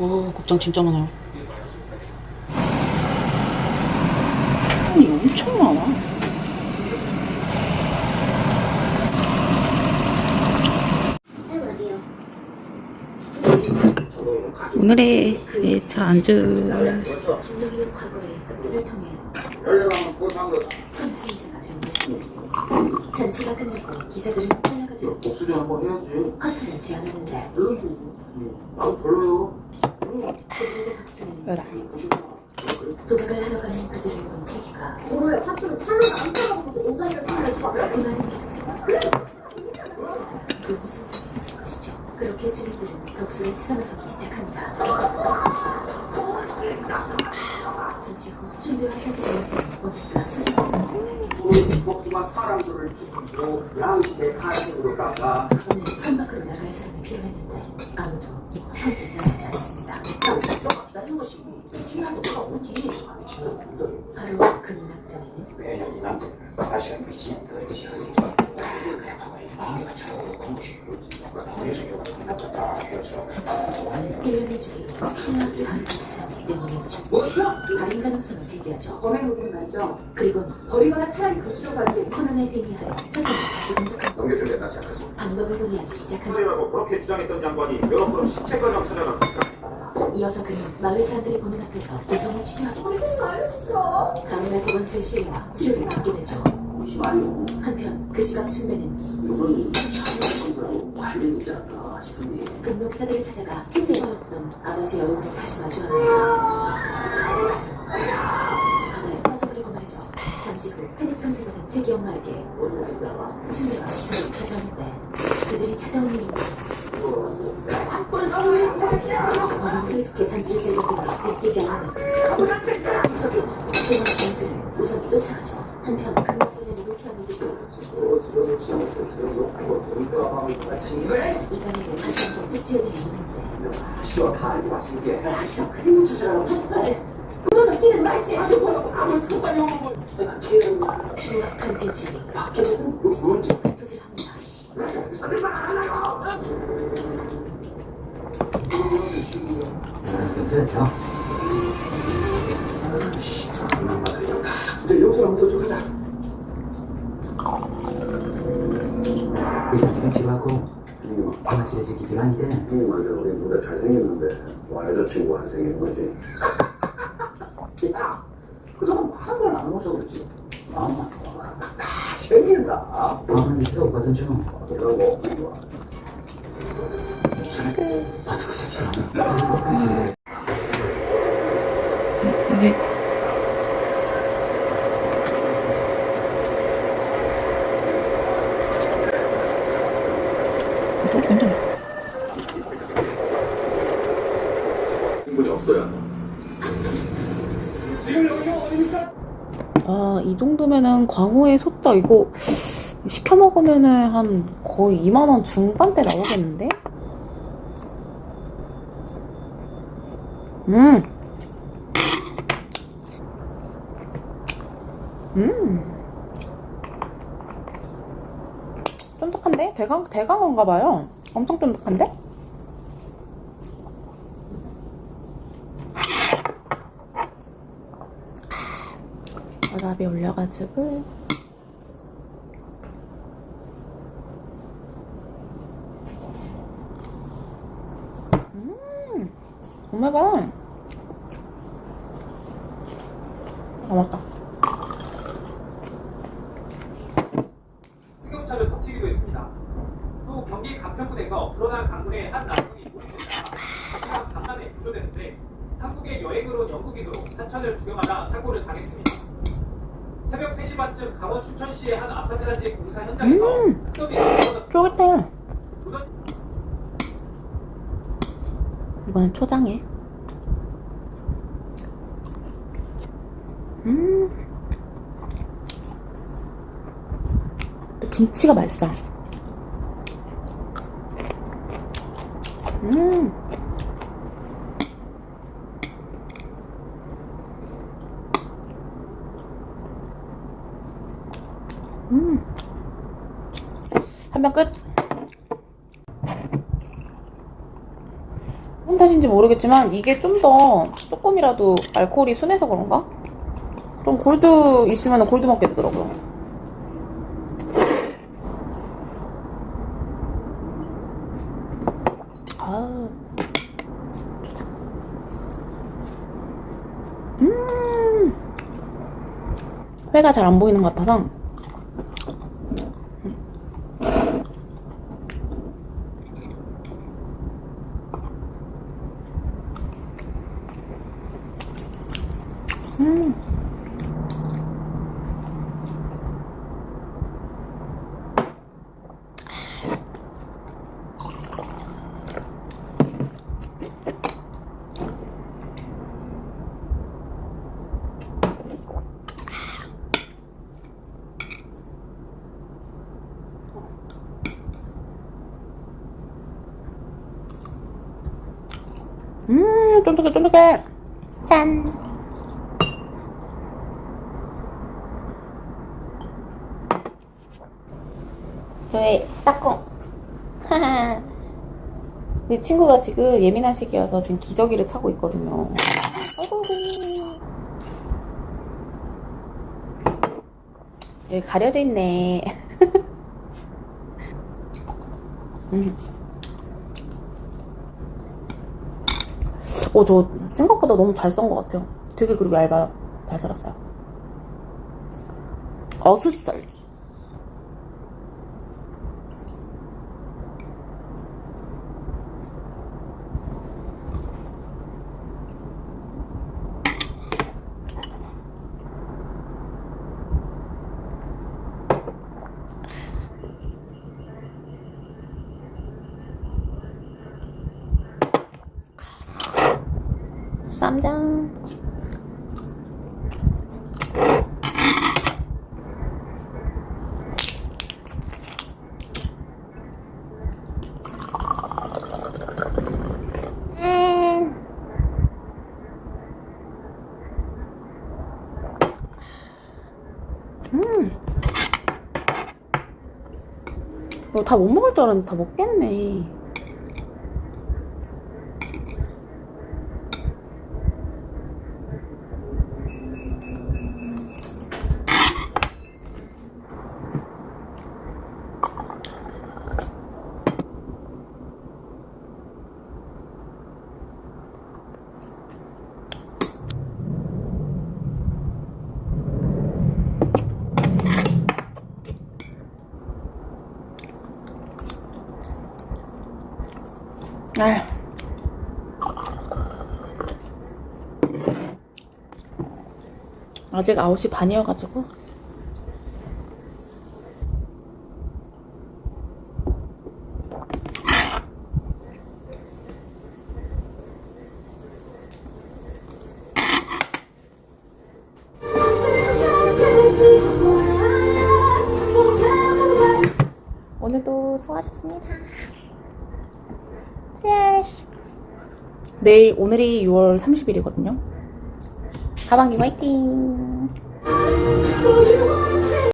오, 곱창 진짜 많아요. 아니, 엄청 많아. 오늘의 1차 안주. 김동희는 과거에 을 통해 컨텐츠가 된 것입니다. 전체가 끝나고 기사들은 떠나가기로 복수전 한번 해야지. 커트를 제안하는데 별로지. 나도 별로요. 여다. 도박을 하러 가는 그들을 본 태기가 오늘 사투를 팔로 안 팔아먹고 오자리를 팔아줘. 그 말은 즉슨 그곳은 생긴 것이죠. 그렇게 주민들은 덕수를 찾아나서기 시작합니다. 잠시 후 준비한 사람들은 어딘가 수상한 복수가 사람들을 죽이고 양식의 가식으로 다가 오늘 선 밖으로 나갈 사람이 필요했는데 아무도 선택이 나지 않습니다. 기다리는 것이 중요한 것보다 어디 지금 분들이 바로 그 눈앞에는 매년 이 남들 다시가 미친 너희들이 어디 그래 봐봐 마음이가 차오르고 큰 것이 나무에서 요가 끝났다 해서 아니 1년을 주기로 최악의 하루를 찾아오기 때문이었죠. 무엇이야? 다른 가능성을 제기하죠. 범행 무기는 말이죠. 그리고 버리거나 차라리 거치러 가지. 코난에 빙의하여 사건을 다시 분석한 나 시작했어 방법을 논의하기 시작합니다. 소리라고 그렇게 주장했던 양반이 여러 번 시체가장 찾아갔습니다. 이어서 그는 마을 사람들이 보는 앞에서 개성을 취조하게 됩니다. 강인한 보건소의 실례와 치료를 받게 되죠. 한편 그 시각 춘배는 이건 자유분들하고 관련이. 있지 않나 싶은데 금록사들을 찾아가 찜질방이었던 아버지의 얼굴을 다시 마주하며 바다에 빠져버리고 말죠. 잠시 후 패닉 상태가 된 태기 엄마에게 춘배와 기사를 찾아오는데 그들이 찾아온 이유는 어머니를 속해 잔치를 즐겼더니 믿기지 않는 그런 주인들을 우선 쫓아가죠. 한편 금록전의 목을 피하는 그도 이전에도 다시 한번 쫓 시와 왔으니까 그림을 조절하고 그거는 말지. 아무 걸. 내가 제일 밖에는 뭔지 도질합니다. 괜찮죠? 이제 여기서 한번 더 가자. 이거 지금 집하고 화장실에 지금 기간인데. 형님한테 우리 둘다 잘생겼는데 와 여자친구 안 생긴 거지? 야, 그동안 한번 안 오서 그렇지. 마음만 먹어라. 다 생긴다. 밑에 오거든 좀 그러고. 어떻게 생겨 이 충분히 없어야 한다. 아, 이 정도면은 광어의 소자 이거 시켜 먹으면은 한 거의 2만 원 중반대 나오겠는데? 음. 음. 쫀득한데? 대강 대강어인가 봐요. 엄청 쫀득한데? 와사비 올려가지고 음 오메가 아 맞다 승용차를 덮치기도 했습니다. 또 경기 가평군에서 불어난 강물에 한 남성이 몰입됐다 시간 밤낮에 구조됐는데 한국에 여행을 온 영국인으로 하천을 구경하다 사고를 당했습니다. 새벽 3시 반쯤 강원 춘천시의 한 아파트 단지 공사 현장에서 음. 떨어졌습니다. 쫄깃해 이번엔 초장에 음또 김치가 맛있어 음 음. 한 명 끝. 탓인지 모르겠지만 이게 좀 더 조금이라도 알코올이 순해서 그런가? 좀 골드 있으면 골드 먹게 되더라고요. 아, 좋다. 음, 회가 잘 안 보이는 것 같아서 음, 쫀득해, 쫀득해. 짠. 저의. 하하. 내 친구가 지금 예민한 시기여서 지금 기저귀를 차고 있거든요. 아이고. 여기 가려져 있네. 음. 어, 저 생각보다 너무 잘 썬 것 같아요. 되게 그리고 얇아요. 잘 썰었어요. 어슷썰기. 쌈장. 음. 음. 이거 다못 먹을 줄 알았는데 다 먹겠네. 아휴. 아직 9시 반이어가지고. 오늘도 수고하셨습니다. 내일 오늘이 6월 30일이거든요. 하반기 화이팅. 또